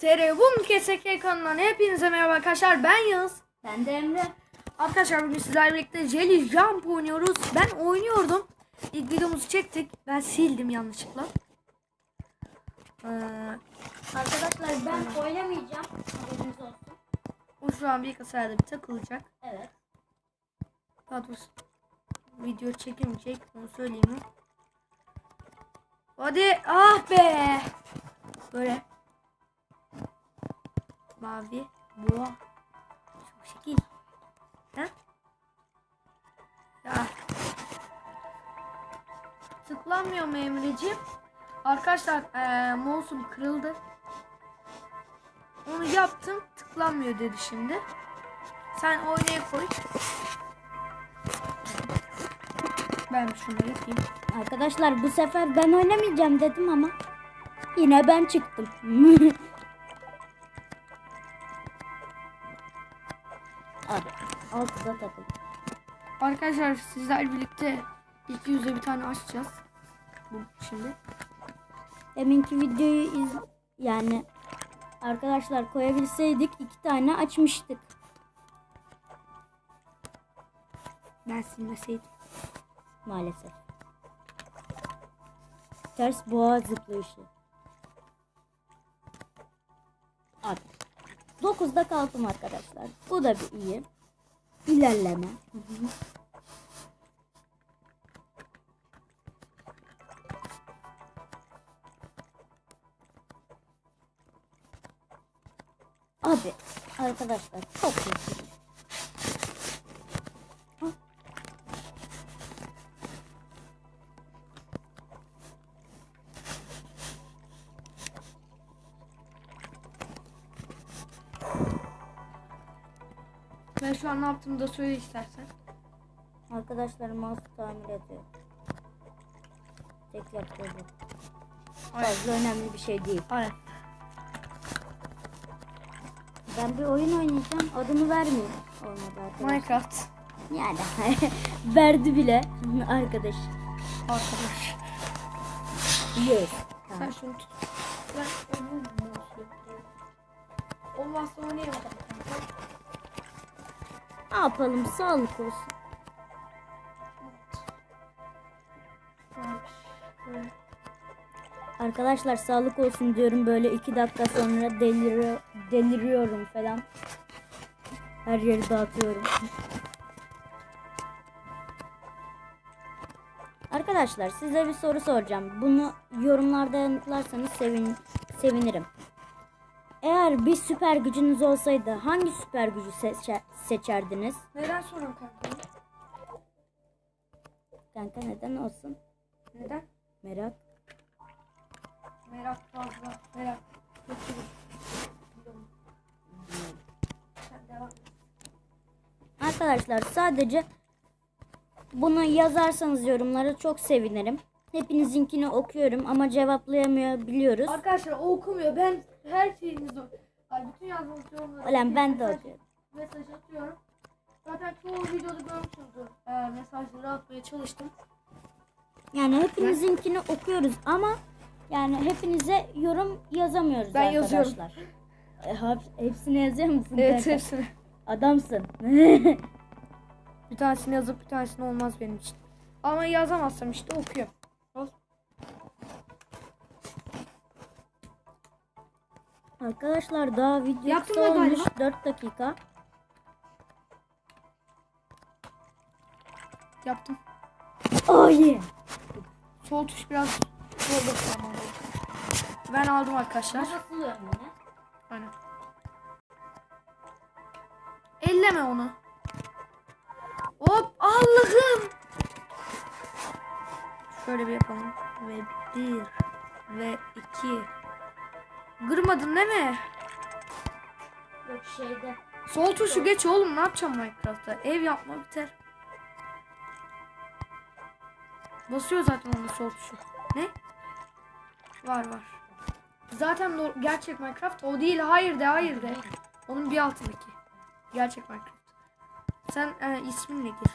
Terebun KSK kanalından hepinize merhaba arkadaşlar. Ben Yağız. Ben de Emre. Arkadaşlar bugün sizlerle birlikte Jelly Jump oynuyoruz. Ben oynuyordum. İlk videomuzu çektik. Ben sildim yanlışlıkla. Ee, Arkadaşlar ben oynamayacağım. Haberiniz olsun. o şu an bir kasayla bir takılacak. Evet. Daha doğrusu video çekemeyecek. Onu söyleyeyim mi? Hadi. Ah be. Böyle. Mavi. Boğa. Çok şekil. Ha? Ya. Tıklanmıyor mu Emre'ciğim? Arkadaşlar eee mouse'um kırıldı. Onu yaptım. Tıklanmıyor dedi şimdi. Sen oynaya koy. Ben şunu yapayım. Arkadaşlar bu sefer ben oynamayacağım dedim ama yine ben çıktım. altıda takıl. Arkadaşlar sizler birlikte ilk yüzde bir tane açacağız. Bu şimdi. Deminki videoyu iz yani arkadaşlar koyabilseydik iki tane açmıştık. Ben silmeseydim. Maalesef. Ters boğa zıplayışı. Abi. 9'da kaldım arkadaşlar. Bu da bir iyi. İlerleme. Abi arkadaşlar çok kötü. Ben şu an ne yaptığımı da söyle istersen. Arkadaşlar mouse tamir ediyor. Tek yaptığı. Fazla önemli bir şey değil. Aynen. Ben bir oyun oynayacağım. Adını vermeyeyim. Olmadı arkadaşlar. Minecraft. Yani verdi bile arkadaş. Arkadaş. Yes. Sen Tamam. şunu tut. Ben onu Olmazsa oynayamadım. Ne yapalım? Sağlık olsun. Arkadaşlar sağlık olsun diyorum böyle iki dakika sonra deliriyor, deliriyorum falan. Her yeri dağıtıyorum. Arkadaşlar size bir soru soracağım. Bunu yorumlarda yanıtlarsanız sevin, sevinirim. Eğer bir süper gücünüz olsaydı hangi süper gücü seçer, seçerdiniz? Neden sorun kanka? Kanka neden olsun? Neden? Merak. Merak fazla. Merak. Götürür. Arkadaşlar sadece bunu yazarsanız yorumlara çok sevinirim. Hepinizinkini okuyorum ama cevaplayamıyor biliyoruz. Arkadaşlar o okumuyor. Ben her şeyinizi Ay bütün yazdığınız yorumları Ulan ben de mesaj- okuyorum. Mesaj atıyorum. Zaten çoğu videoda görmüşsünüzdür. Ee, mesajları atmaya çalıştım. Yani hepinizinkini okuyoruz ama yani hepinize yorum yazamıyoruz Ben arkadaşlar. yazıyorum. E, hep- hepsini yazıyor musun? Evet kanka? hepsini. Adamsın. Bir tanesini yazıp bir tanesini olmaz benim için. Ama yazamazsam işte okuyorum. Arkadaşlar daha video Yaptın kısa mı olmuş galiba? 4 dakika. Yaptım. Oh yeah. Sol tuş biraz zorlu tamam. Ben aldım arkadaşlar. Aynen. Elleme onu. Hop Allah'ım. Şöyle bir yapalım. Ve bir. Ve iki. Kırmadın değil mi? Yok şeyde. Sol tuşu geç oğlum ne yapacağım Minecraft'ta? Ev yapma biter. Basıyor zaten onun sol tuşu. Ne? Var var. Zaten gerçek Minecraft o değil hayır de hayır de. Onun bir altındaki. Gerçek Minecraft. Sen e, isminle gir.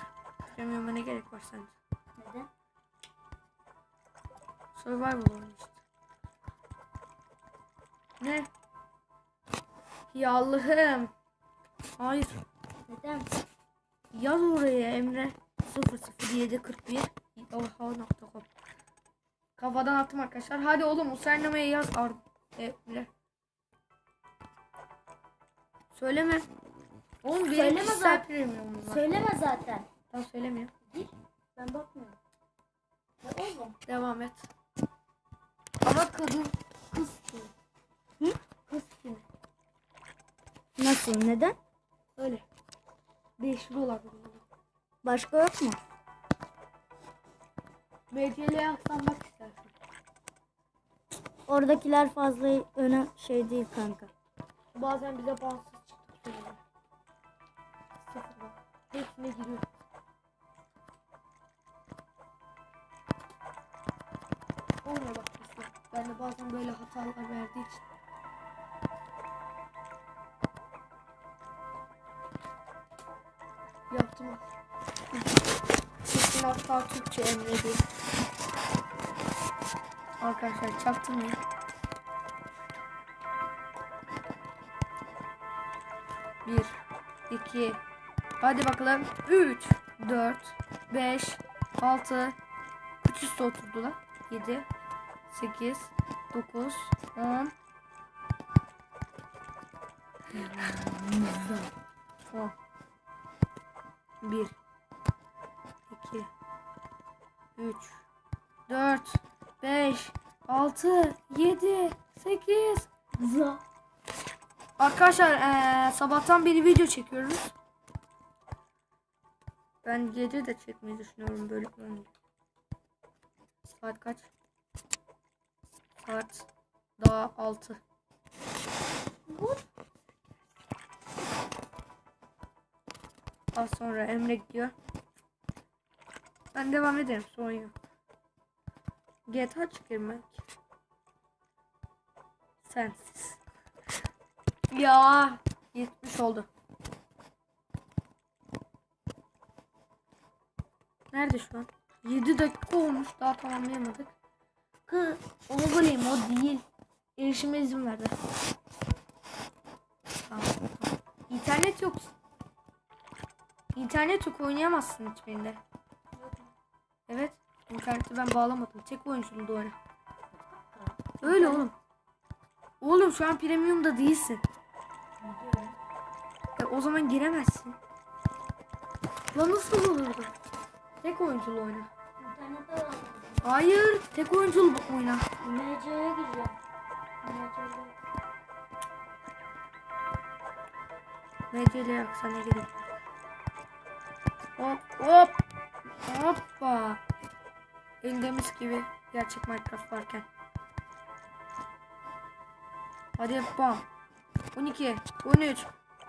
Bilmiyorum ne gerek var sence? Neden? Survival oyunu işte. Ne? Ya Allah'ım. Hayır. Neden? Yaz oraya Emre. 00741 oha.com Kafadan attım arkadaşlar. Hadi oğlum usernamaya yaz Ar Emre. Söyleme. Oğlum benim Söyleme zaten. premiumum var. Söyleme zaten. Tamam söylemiyor. Gir. Ben bakmıyorum. Ya oğlum. Devam et. Ama kadın Nasıl? Neden? Öyle. Değişik olabilir. Başka yok mu? MCL'ye aksanmak istersin. Oradakiler fazla öne şey değil kanka. Bazen bize bağımsız söylüyor. Sıfırdan. Hepsine giriyor. Olmuyor bak. Ben de bazen böyle hatalar verdiği için. Kesin hatta Türkçe Emre diye. Arkadaşlar çaktırmayın. Bir, iki, hadi bakalım. Üç, dört, beş, altı, kaç üstü oturdu lan? Yedi, sekiz, dokuz, on. On. Bir, iki, üç, dört, beş, altı, yedi, sekiz, Za. Arkadaşlar eee, sabahtan beri video çekiyoruz. Ben gece de çekmeyi düşünüyorum böyle. Saat kaç? Saat daha 6. Az sonra Emre gidiyor. Ben devam ederim yok. GTA çıkırmak. Sensiz. Ya 70 oldu. Nerede şu an? 7 dakika olmuş daha tamamlayamadık. Kız o bileyim o değil. Erişime izin verdi. Tamam, tamam. İnternet yok. İnternet yok oynayamazsın hiçbirinde. Evet. İnterneti ben bağlamadım. Tek oyunculuğunda oyna. Öyle oğlum. Oğlum şu an premiumda değilsin. E, o zaman giremezsin. Lan nasıl olurdu? Tek oyunculu oyna. Hayır, tek oyunculu oyna. MC'ye gireceğim. MC'ye. MC'yle yaksa ne gerek? Hop hop. Hoppa. Mis gibi gerçek Minecraft varken. Hadi bam. 12, 13,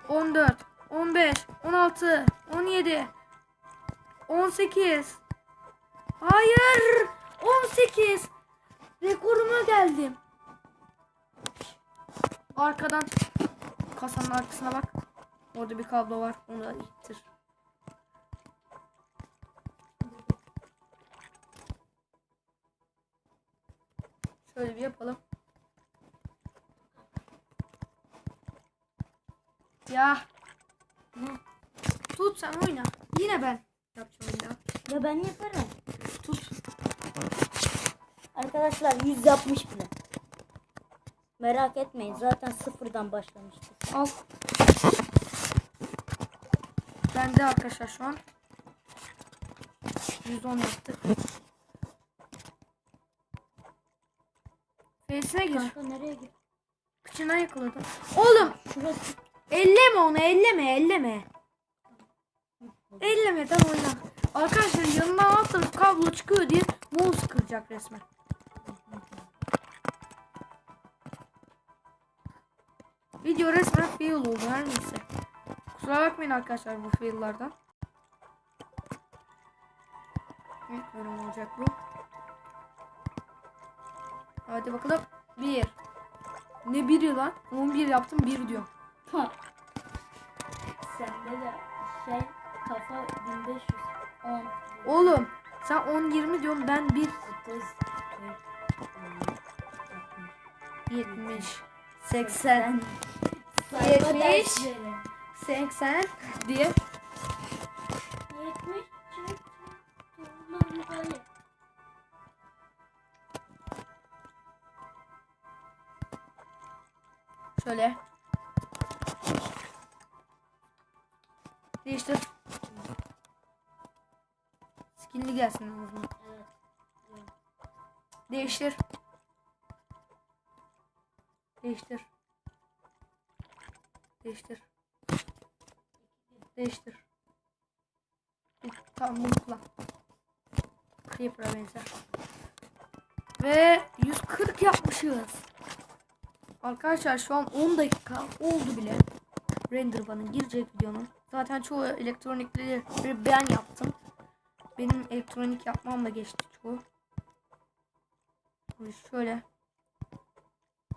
14, 15, 16, 17, 18. Hayır. 18. Rekoruma geldim. Arkadan kasanın arkasına bak. Orada bir kablo var. Onu ittir. Şöyle bir yapalım. Ya. Tut sen oyna. Yine ben yapacağım oyunu. Ya ben yaparım. Tut. Arkadaşlar 100 yapmış bile. Merak etmeyin zaten sıfırdan başlamıştık. Al. Ben de arkadaşlar şu an 110 yaptık. Face'ine gir. Kanka nereye git? Kıçından yakaladım. Oğlum Şurası. elleme onu elleme elleme. Ellemeden oyna. Arkadaşlar yanından tarafı kablo çıkıyor diye mouse kıracak resmen. Video resmen fail oldu her neyse. Kusura bakmayın arkadaşlar bu faillerden. İlk bölüm olacak bu. Hadi bakalım. Bir. Ne biri lan? 11 yaptım bir diyorum. Sende de şey kafa 1500 10 Oğlum sen 10 20 diyorsun ben 1 30 70 80 Sayfa 70. dersleri. 80 diye. Şöyle. Değiştir. Skinli gelsin en azından. Evet. Değiştir. Değiştir. Değiştir. Değiştir. Tamam bunu kullan. Creeper'a benzer. Ve 140 yapmışız. Arkadaşlar şu an 10 dakika oldu bile. Render bana girecek videonun. Zaten çoğu elektronikleri ben yaptım. Benim elektronik yapmamla geçti çoğu. Şöyle.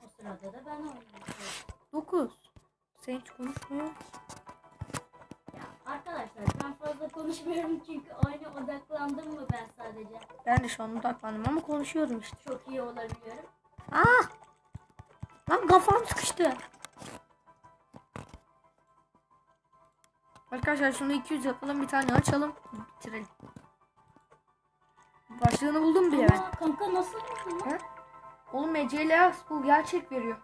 O sırada da ben oynuyorum. 9. Sen hiç konuşmuyor. Ya arkadaşlar ben fazla konuşmuyorum çünkü oyuna odaklandım mı ben sadece. Ben de şu an odaklandım ama konuşuyorum işte. Çok iyi olabiliyorum. Ah! Lan kafam sıkıştı. Arkadaşlar şunu 200 yapalım bir tane açalım. Bitirelim. Başlığını buldum bile ben. Kanka nasıl buldun lan? Oğlum MCLX bu gerçek veriyor.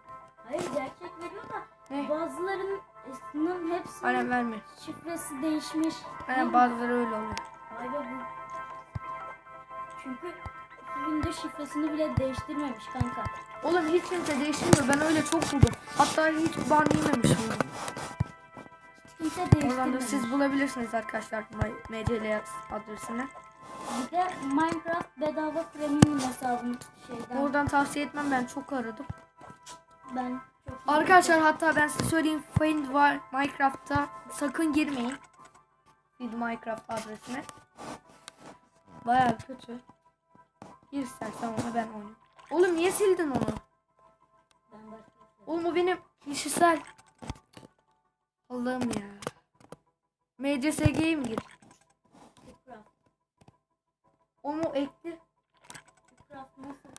Hayır gerçek veriyor da Ne? bazılarının hepsinin Aynen vermiyor. şifresi değişmiş. Aynen bazıları öyle oluyor. Hayır bu. Çünkü Windows şifresini bile değiştirmemiş kanka. Oğlum hiç kimse değiştirmiyor. Ben öyle çok buldum. Hatta hiç ban yememişim. Kimse Oradan da değiştirmemiş. siz bulabilirsiniz arkadaşlar MCLX adresini. Bir de Minecraft bedava premium hesabım şeyden. Oradan tavsiye etmem ben çok aradım. ben çok Arkadaşlar hatta ben size söyleyeyim Find var Minecraft'ta sakın girmeyin. Find Minecraft adresine. Baya kötü. Gir istersen onu ben oynayayım. Oğlum niye sildin onu? Oğlum o benim kişisel. Allah'ım ya. MCSG'ye mi gir? Minecraft. O mu ekli? Minecraft nasıl kanka?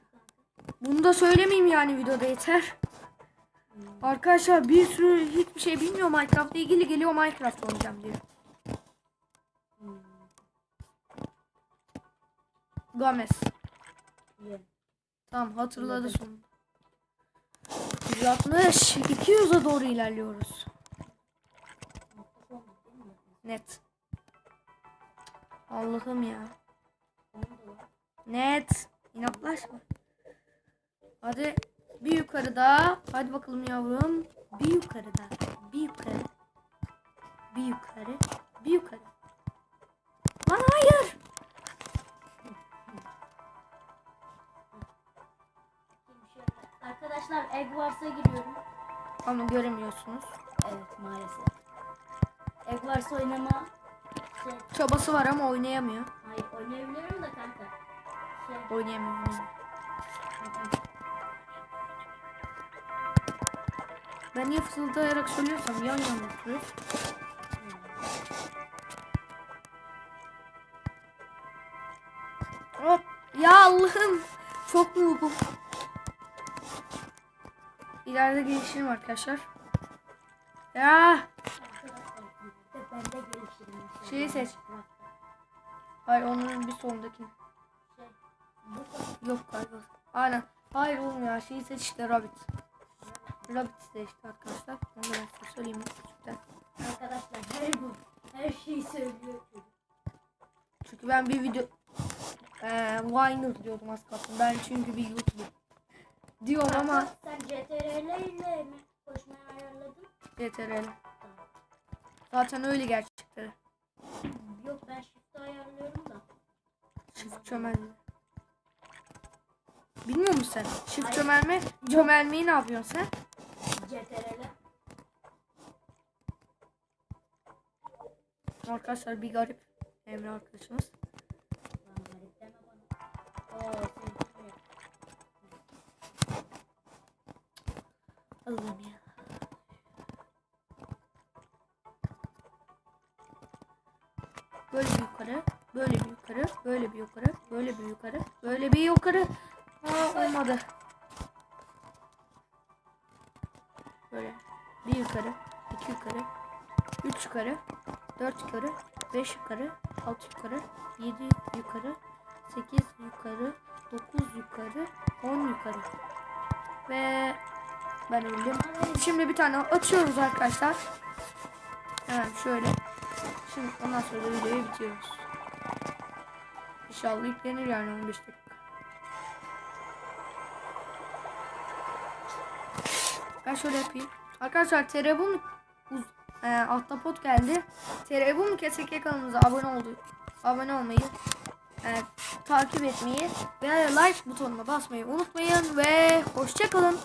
Bunu da söylemeyeyim yani videoda yeter. Arkadaşlar bir sürü hiçbir şey bilmiyor Minecraft'la ilgili geliyor Minecraft oynayacağım diyor. Gomez. Tamam hatırladı sonunda. 160 200'e doğru ilerliyoruz. Net. Allah'ım ya. Net. İnatlaşma. Hadi bir yukarıda. Hadi bakalım yavrum. Bir yukarıda. Bir yukarı. Bir yukarı. Bir yukarı. Lan hayır. Arkadaşlar Egg Wars'a giriyorum. Ama göremiyorsunuz. Evet maalesef. Egg Wars oynama şey, Çabası var ama oynayamıyor. hayır oynayabiliyorum da kanka. Şey, Oynayamıyor. Ben niye fısıldayarak söylüyorsam yan yana oturuyoruz. Hop. Ya Allah'ım. Çok mu bu? İleride gelişirim arkadaşlar. Ya. Şeyi seç. Hayır onun bir bu Yok galiba. Aynen. Hayır oğlum ya şeyi seç işte Rabbit. Rabbit seçti arkadaşlar. Onu ben size söyleyeyim küçükten. Arkadaşlar her bu her şeyi söylüyor. Çünkü ben bir video eee Viner diyordum az kalsın. Ben çünkü bir YouTuber diyorum ama sen CTRL ile mi koşmayı ayarladın? CTRL. Zaten öyle gerçekten. Yok ben shift'i ayarlıyorum da. Shift çömelme. Bilmiyor musun sen? Shift çömelme. Çömelmeyi ne yapıyorsun sen? CTRL. Arkadaşlar bir garip. Emre arkadaşımız. Lan garip deme bana. Oo Allah'ım ya. Böyle bir yukarı, böyle bir yukarı, böyle bir yukarı, böyle bir yukarı, böyle bir yukarı. Aa olmadı. Böyle, Bir yukarı, iki yukarı, üç yukarı, dört yukarı, beş yukarı, altı yukarı, yedi yukarı, sekiz yukarı, dokuz yukarı, on yukarı. Ve ben öldüm. Şimdi bir tane açıyoruz arkadaşlar. Hemen şöyle. Şimdi ondan sonra videoyu bitiriyoruz. İnşallah yüklenir yani 15 dakika. Ben şöyle yapayım. Arkadaşlar Terebun e, Ahtapot geldi. Terebun KSK kanalımıza abone oldu. Abone olmayı, e, takip etmeyi ve like butonuna basmayı unutmayın ve hoşçakalın.